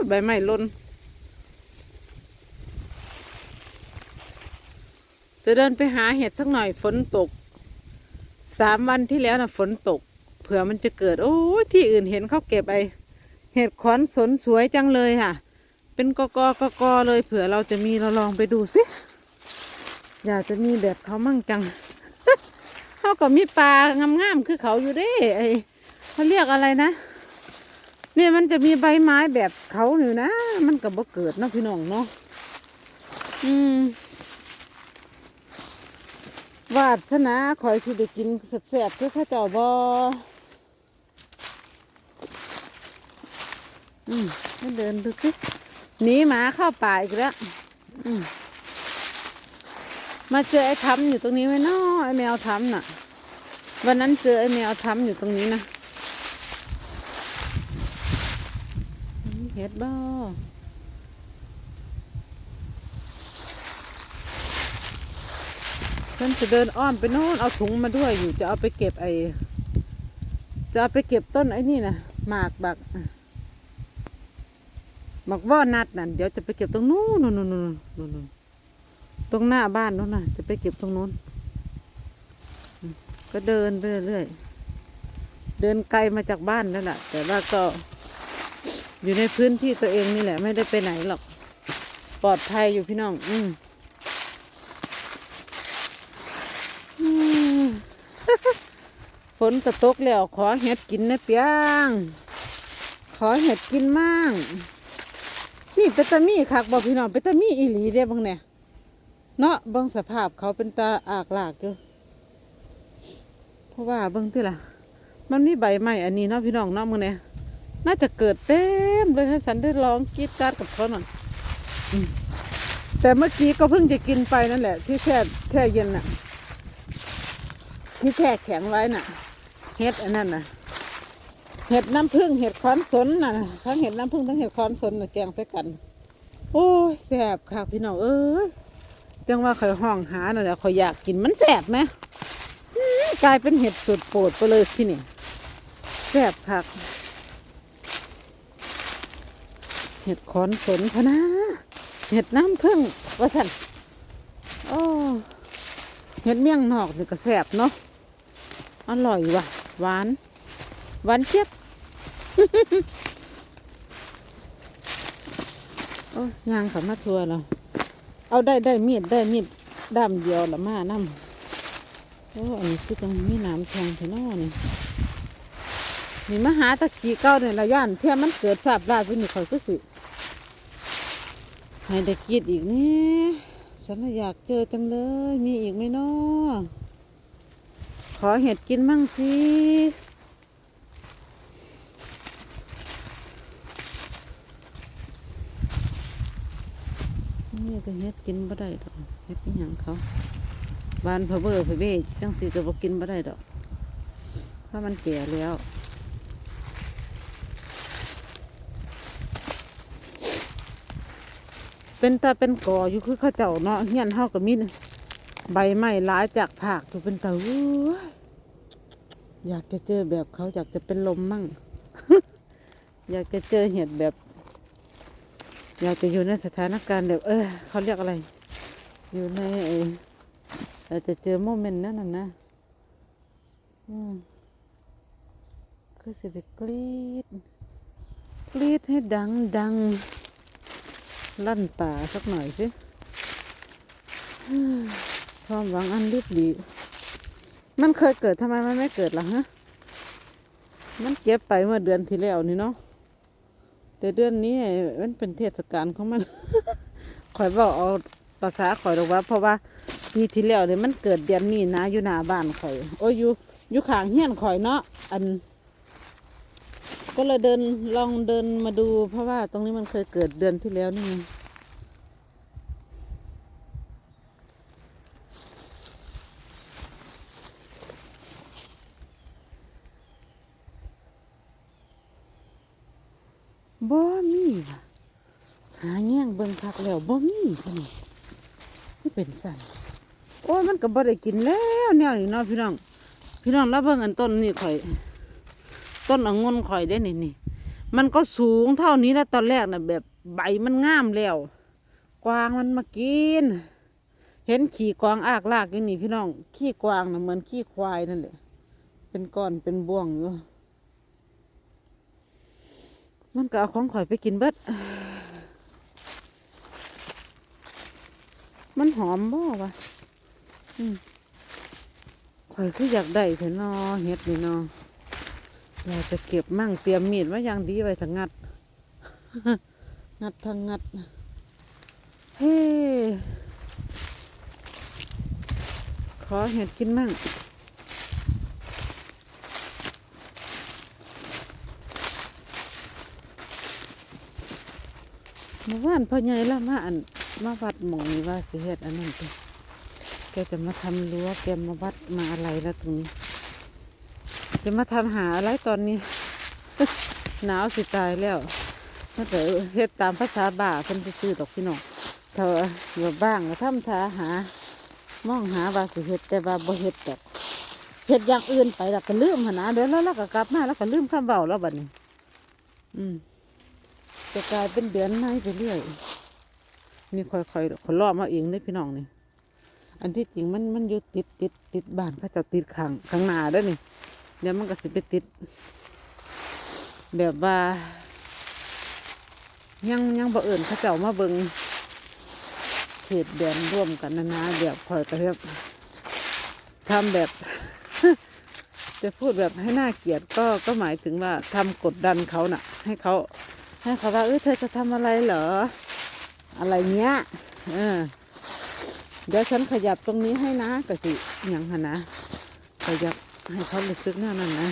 ยใบไม้ล่นจะเดินไปหาเห็ดสักหน่อยฝนตก สามวันที่แล้วนะฝนตก เผื่อมันจะเกิด โอ้ยที่อื่นเห็นเขาเก็บไอเห็ดขอนสนสวยจังเลยค่ะ เป็นกอกอกอกอเลยเผื่อเราจะมีเราลองไปดูสิ อยากจะมีแบบเขามั่งจังเขาก็มีปลางามๆคือเขาอยู่เด้ไอเขาเรียกอะไรนะ เนี่ยมันจะมีใบไม้แบบเขาอยู่นะ มันก็บ่เกิดเนาะพี่น้องเนาะอืมวาสนาคอยที่ได้กินแซ่บๆคือข้าเจ้าบออืมมาเดินดูสิหนีหมาเข้าป่าอีกแล้วอืมมาเจอไอ้ทำอยู่ตรงนี้ไหมเนาะไอ้แมวทำน่ะ วันนั้นเจอไอ้แมวทำอยู่ตรงนี้นะ เฮ็ดบ่ฉันจะเดินอ้อมไปโน่นเอาถุงมาด้วยอยู่จะเอาไปเก็บไอจะเอาไปเก็บต้นไอ้นี่นะหมากบักหมากว่อนัดน่ะเดี๋ยวจะไปเก็บตรงนู้นนู่นนู่นนู่นนู่นนู่นตรงหน้าบ้านนู้นน่ะ จะไปเก็บตรงนู้นก็เดินไปเรื่อยๆเดินไกลมาจากบ้านนั่นแหละแต่ว่าก็ อยู่ในพื้นที่ตัวเองนี่แหละไม่ได้ไปไหนหรอก ปลอดภัยอยู่พี่น้อง อืมฝนกระตกแล้ว ขอเห็ดกินนะเปียง ขอเห็ดกินมั่งนี่เป็นตามีคักบอกพี่น้องเป็นตามีอีหลีเด้บางเนี่ยเนาะบางสภาพเขาเป็นตาอากหลากอยู่เพราะว่าเบางที่ล่ะ มันมีใบไม้อันนี้เนาะพี่น้องเนาะมึงเนี่ย น่าจะเกิดเต็มเลยฉันได้ลองกรีดกาดกับเขาหน่อยแต่เมื่อกี้ก็เพิ่งจะกินไปนั่นแหละ ที่แช่แช่เย็นน่ะ ที่แช่แข็งไว้น่ะ เห็ดอันนั้นน่ะ เห็ดน้ำผึ้งเห็ดคอนสนน่ะทั้งเห็ดน้ำผึ้งทั้งเห็ดคอนสนน่ะแกงใส่กัน โอ้ยแสบค่ะพี่น้องเอ้ยจังว่าคอยห้องหาน่ะแหละคอยอยากกินมันแสบไหมกลายเป็นเห็ดสุดโปรดไปเลยที่นี่แสบคัก เห็ดขอนสนพะนะเห็ดน้ำผึ้งว่าสันโอ้เห็ดเมี่ยงนอกนี่ก็แซ่บเนาะอร่อยว่ะหวานหวานเจี๊ยบโอ้ยางขามาทัวเราเอาได้ได้มีดได้มีดด้ามเดียวละมาน้ำโอ้อันนี้คือตรงมีน้ำแทงเถอะเนาะนี่นี่มาหาตะกี้เก้าเนี่ยละย่านเพื่อมันเกิดสาบราดไปนี่คอยก็สิ ให้ได้กินอีกนี่ฉันอยากเจอจังเลย มีอีกไหมนาะขอเห็ดกินมั่งสินี่ก็เห็ดกินบ่ได้ดอกเห็ดอีหยังเขาบานพอเบอร์พเบ้จังสีก็บ่กินบ่ได้ดอก เพราะมันแก่แล้ว เป็นตาเป็นก่ออยู่คือเข้าเจ้าเนาะเฮียนเฮาก็มีใบไม้หลายจากผากอยู่เป็นตาอยอยากจะเจอแบบเขาอยากจะเป็นลมมั่ง อยากจะเจอเห็ดแบบ อยากจะอยู่ในสถานการณ์แบบ เออเขาเรียกอะไร อยู่ในเอออาจจะเจอโมเมนต์นั้นน่ะนะอืมคือสิได้กรีดกรีดให้ดังดัง ลั่นป่าสักหน่อยสิความหวังอันลิบหลีมันเคยเกิดทำไมมันไม่เกิดล่ะฮะ มันเก็บไปเมื่อเดือนที่แล้วนี่เนาะ แต่เดือนนี้มันเป็นเทศกาลของมันข่อยบอกเอาภาษาข่อยหรอกว่า เพราะว่าปีที่แล้วเนี่ยมันเกิดเดือนนี้นะอยู่หน้าบ้านข่อย โอ้ยอยู่อยู่ข้างเฮี้ยนข่อยเนาะ อัน ก็เลยเดินลองเดินมาดู เพราะว่าตรงนี้มันเคยเกิดเดือนที่แล้วนี่ไงบ่มี ว่ะหาแง่งเบิ่งคักแล้วบ่มีพี่น้องที่เป็นสั่นโอ้ยมันก็บ่ได้กินแล้วแนวนี้เนาะพี่น้อง พี่น้องแล้วเบิ่งอันต้นนี่ข่อย ต้นองุ่นข่อยได้นี่นี่มันก็สูงเท่านี้แล้วตอนแรกนะแบบใบมันงามแล้ว กวางมันมากิน เห็นขี่กวางอากลากอยู่นี่พี่น้อง ขี้กวางนะเหมือนขี้ควายนั่นแหละ เป็นก้อนเป็นบ่วงอยู่ มันก็เอาของข่อยไปกินเบิด มันหอมบ่วะอืมข่อยคืออยากได้เถอะนอเฮ็ดนี่นออยากจะเก็บมั่งเตรียมมีดไว้อย่างดีไว้ถ้างัด งัดทางงัด เฮ้ขอเห็ดกินมั่ง เมื่อวานพ่อใหญ่ละมาอันมาวัดหมองนี่ว่าสิเฮ็ดอันนั้นตัวแกจะมาทำรั้วแกมาวัดมาอะไรแล้วตรงนี้จะมาทำหาอะไรตอนนี้ หนาวสิตายแล้วถ้าแต่เฮ็ดตามภาษาบ่าเพิ่นสิซื้อดอกพี่น้องถ้าอยู่บ้างก็ทำทาหามองหาว่าสิเฮ็ดแต่ว่าบ่เฮ็ดดอกเฮ็ดอย่างอื่นไปแล้วก็ลืมหนะเดี๋ยวแล้วเราก็กลับมาแล้วก็ลืมคำเบาแล้วบัดนี้ อืม จะกลายเป็นเดือนไม้ไปเรื่อยนี่ค่อยๆค่อยล่อมาเองเลยพี่น้องนี่ อันที่จริงมันมันอยู่ติดติดติดบ้านเขาจะติดขังข้างหน้าได้นี่เดี๋ยวมันก็สิไปติด แบบว่า ยังยังบ่เอิ่นเขาเจ้ามาเบิงเขตแดนร่วมกันนะนะแบบคอยกระเทียบทำแบบ จะพูดแบบให้น่าเกลียดก็ก็หมายถึงว่าทำกดดันเขาน่ะ ให้เขา ให้เขาว่าเออเธอจะทำอะไรเหรอ อะไรเงี้ยเออเดี๋ยวฉันขยับตรงนี้ให้นะกะสิอย่างหนนะขยับให้เขารู้สึกหน้านั่นนะ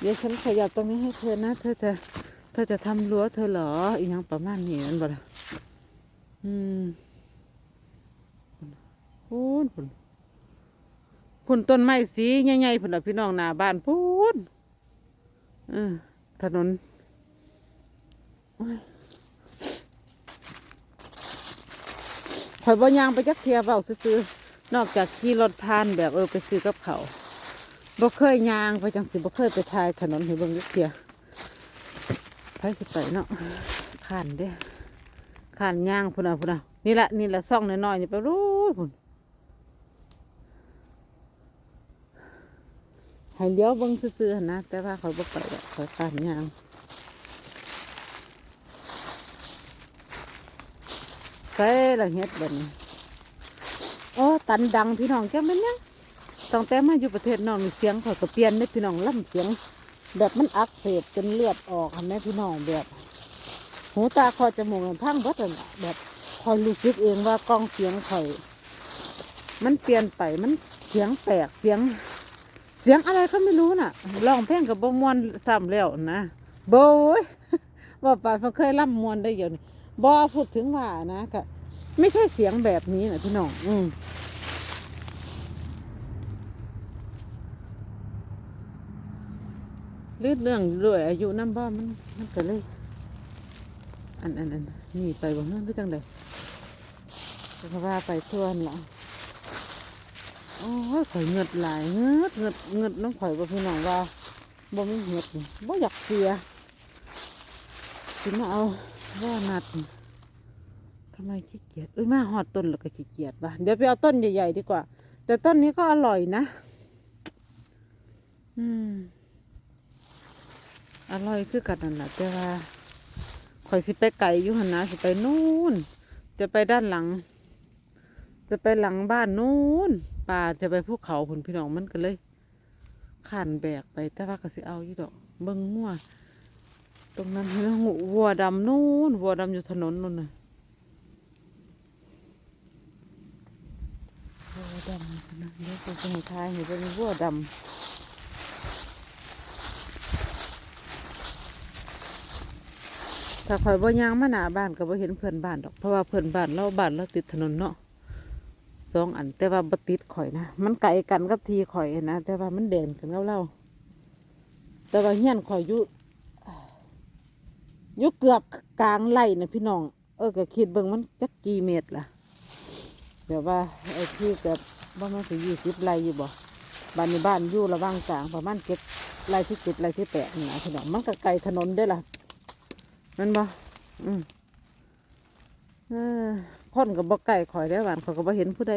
เดี๋ยวฉันขยับตรงนี้ให้เธอนะเธอจะเธอจะทำรั้วเธอเหรออีหยังประมาณนี้นั่นบ่ละอืมพูนพูนพูนต้นไม้สีใหญ่ๆพูนน่ะพี่น้องหน้าบ้านพูนเออถนน ข่อยบ่ยางไปจักเทียเบาซื้อๆนอกจากขี่รถผ่านแบบเออไปซื้อกับเขาบ่เคยยางไปจังสิบ่เคยไปทายถนนให้เบิ่งจักเทียไปสิไปเนาะขานเด้ขานยางพุ่นน่ะพุ่นน่ะนี่ละนี่ละซ่องน้อยๆนี่ไปรู้พุ่นให้เลี้ยวเบิ่งซื่อๆนะแต่ว่าเข่อยบ่ไปดอกข่อยขานยาง ส่ละเฮ็ดแบบนี้โอ้ตันดังพี่น้องจังแม่นยังตั้งแต่มาอยู่ประเทศน้องมีเสียงข่อยก็เปลี่ยนเด้พี่น้องล่ำเสียง แบบมันอักเสบจนเลือดออกค่ะแม่พี่น้องแบบ หูตาคอยจมูกนั่นพังเบิดนั่นล่ะแบบคอยรู้สึกเองว่ากล้องเสียงข่อย มันเปลี่ยนไปมันเสียงแปลกเสียง เสียงอะไรก็ไม่รู้น่ะร้องเพลงกับบ่มวนซ้ำแล้วนะโบยว่าป่านเขาเคยล่ำมวนได้อยู่นี่ บอพูดถึงว่านะก็ไม่ใช่เสียงแบบนี้นะพี่น้องอืมเรื่องเรื่องด้วยอายุน้ำบ้ามันมันก็เลยอันอันอันนี่ไปบ่เรื่องที่จังใดก็ว่าไปทั่วนละโอ้ยข่อยเงือดหลายเงือดเงือดเงือดน้องข่อยบ่พี่น้องว่าบ่มีเงือดบ่อยากเสียสิมาเอา ว่านัดทำไมขี้เกียจอุ้ยมาหอดต้นแล้วก็ขี้เกียจบ้าเดี๋ยวไปเอาต้นใหญ่ๆดีกว่า แต่ต้นนี้ก็อร่อยนะ อืมอร่อยคือกันนั่นแหละแต่ว่าข่อยสิไปไก่อยู่หันนะสิไปนู่น จะไปด้านหลัง จะไปหลังบ้านนู่นป่าจะไปภูเขาผลพี่น้องมันก็เลยขันแบกไปแต่ว่าก็สิเอาอยู่ดอก เบิ้งมั่ว ตรงนั้นเห็นไหมวัวดำนู่นวัวดำอยู่ถนนนู่นน่ะวัวดำนะเดี๋ยวจะให้ทายให้เป็นวัวดำถ้าข่อยบ่ยางมาหน้าบ้านก็บ่เห็นเพื่อนบ้านดอกเพราะว่าเพื่อนบ้านเราบ้านเราติดถนนเนาะสองอันแต่ว่าบ่ติดข่อยนะมันไกลกันกับทีข่อยนะแต่ว่ามันเด่นกันกับเราแต่ว่าเฮียนข่อยอยู่ ยู่เกือบกลางไร่นะพี่น้อง เออก็คิดเบิ่งมันจักกี่เมตรล่ะแบบว่าไอ้ที่เกิดว่ามันสิยี่สิบไร่อยู่บ่บ้านในบ้านอยู่ระว่างกลางประมาณเจ็ดไร่ที่เจ็ดไร่ที่แปดนะพี่น้องมันก็ไกลถนนได้ล่ะมันบ่อืมเออคนกับบ่ไก่ข่อยได้หวานข่อยก็บ่เห็นผู้ใด